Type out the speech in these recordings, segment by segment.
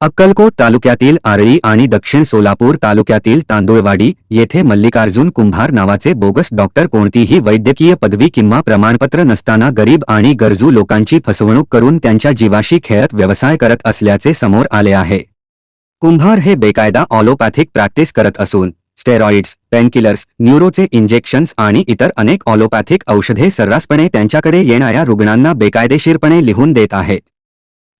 अक्कलकोट तालुक्यातील आरळी आणि दक्षिण सोलापूर तालुक्यातील तांदुळवाडी येथे मल्लिकार्जुन कुंभार नावाचे बोगस डॉक्टर कोणतीही वैद्यकीय पदवी किंवा प्रमाणपत्र नसताना गरीब आणि गरजू लोकांची फसवणूक करून त्यांच्या जीवाशी खेळत व्यवसाय करत असल्याचे समोर आले आहे. कुंभार हे बेकायदा ऑलोपॅथिक प्रॅक्टिस करत असून स्टेरॉइड्स पेनकिलर्स न्यूरोचे इंजेक्शन्स आणि इतर अनेक ऑलोपॅथिक औषधे सर्रासपणे त्यांच्याकडे येणाऱ्या रुग्णांना बेकायदेशीरपणे लिहून देत आहेत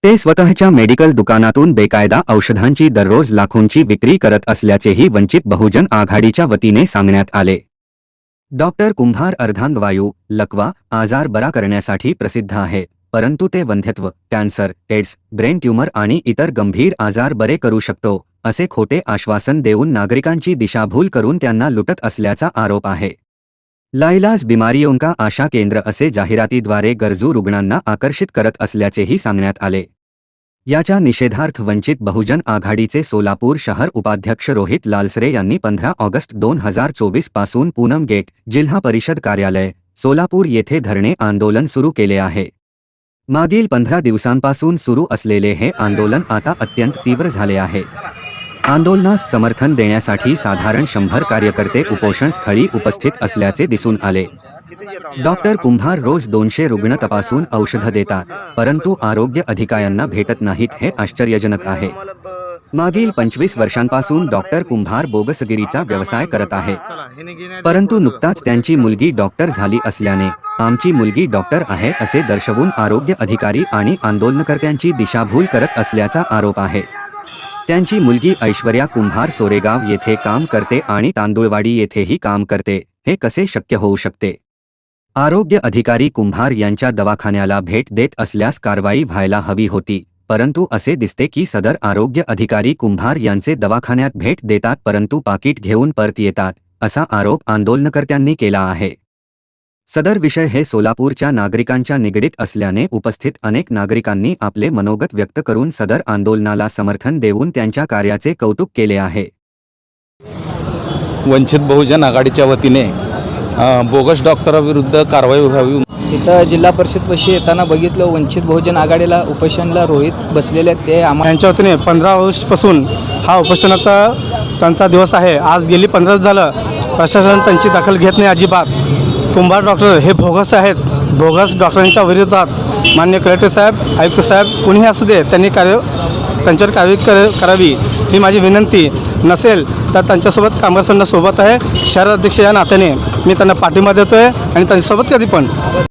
ते स्वतःच्या मेडिकल दुकानातून बेकायदा औषधांची दररोज लाखोंची विक्री करत असल्याचेही वंचित बहुजन आघाडीच्या वतीने सांगण्यात आले. डॉक्टर कुंभार अर्धांगवायू लकवा आजार बरा करण्यासाठी प्रसिद्ध आहे परंतु ते वंध्यत्व कॅन्सर एड्स ब्रेन ट्यूमर आणि इतर गंभीर आजार बरे करू शकतो असे खोटे आश्वासन देऊन नागरिकांची दिशाभूल करून त्यांना लुटत असल्याचा आरोप आहे. लाइलाज बिमारियों आशा केंद्र असे जाहिरातीद्वारे गरजू रुग्णांना आकर्षित करत असल्याचेही सांगण्यात आले. याच्या निषेधार्थ वंचित बहुजन आघाडीचे सोलापूर शहर उपाध्यक्ष रोहित लालसरे यांनी पंधरा ऑगस्ट दोन हजार चोवीसपासून पूनम गेट जिल्हा परिषद कार्यालय सोलापूर येथे धरणे आंदोलन सुरू केले आहे. मागील पंधरा दिवसांपासून सुरू असलेले हे आंदोलन आता अत्यंत तीव्र झाले आहे. आंदोलनास समर्थन देण्यासाठी साधारण शंभर कार्यकर्ते उपोषण स्थळी उपस्थित असल्याचे दिसून आले. डॉक्टर कुंभार रोज दोनशे रुग्ण तपासून औषधं देतात परंतु आरोग्य अधिकाऱ्यांना भेटत नाहीत हे आश्चर्यजनक आहे. मागील पंचवीस वर्षांपासून डॉक्टर कुंभार बोगसगिरीचा व्यवसाय करत आहे. परंतु नुकताच त्यांची मुलगी डॉक्टर झाली असल्याने आमची मुलगी डॉक्टर आहे असे दर्शवून आरोग्य अधिकारी आणि आंदोलनकर्त्यांची दिशाभूल करत असल्याचा आरोप आहे. त्यांची मुलगी ऐश्वर्या कुंभार सोरेगाव येथे काम करते आणि तांदुळवाडी येथेही काम करते हे कसे शक्य होऊ शकते? आरोग्य अधिकारी कुंभार यांच्या दवाखान्याला भेट देत असल्यास कारवाई व्हायला हवी होती परंतु असे दिसते की सदर आरोग्य अधिकारी कुंभार यांचे दवाखान्यात भेट देतात परंतु पाकिट घेऊन परत येतात असा आरोप आंदोलनकर्त्यांनी केला आहे. सदर विषय हे सोलापूरच्या नागरिकांच्या निगडीत असल्याने उपस्थित अनेक नागरिकांनी आपले मनोगत व्यक्त करून सदर आंदोलनाला समर्थन देऊन त्यांच्या कार्याचे कौतुक केले आहे. वंचित बहुजन आघाडीच्या वतीने बोगस डॉक्टराविरुद्ध कारवाई व्हावी. इथं जिल्हा परिषदपाशी येताना बघितलं वंचित बहुजन आघाडीला उपोषणला रोहित बसलेले ते आम्हाला यांच्या वतीने पंधरा ऑगस्टपासून हा उपोषणाचा त्यांचा दिवस आहे. आज गेली पंधरा दिवस झालं प्रशासन त्यांची दखल घेत नाही अजिबात. कुंभार डॉक्टर हे भोगस आहेत. भोगस डॉक्टरांच्या विरोधात मान्य कलेक्टर साहेब आयुक्त साहेब कुणीही असू दे त्यांनी कार्य त्यांच्यावर कारवाई कर करावी ही माझी विनंती. नसेल तर त्यांच्यासोबत कामगार सोबत आहे. शहर अध्यक्ष या नात्याने मी त्यांना पाठिंबा देतो आहे आणि त्यांच्यासोबत कधी पण.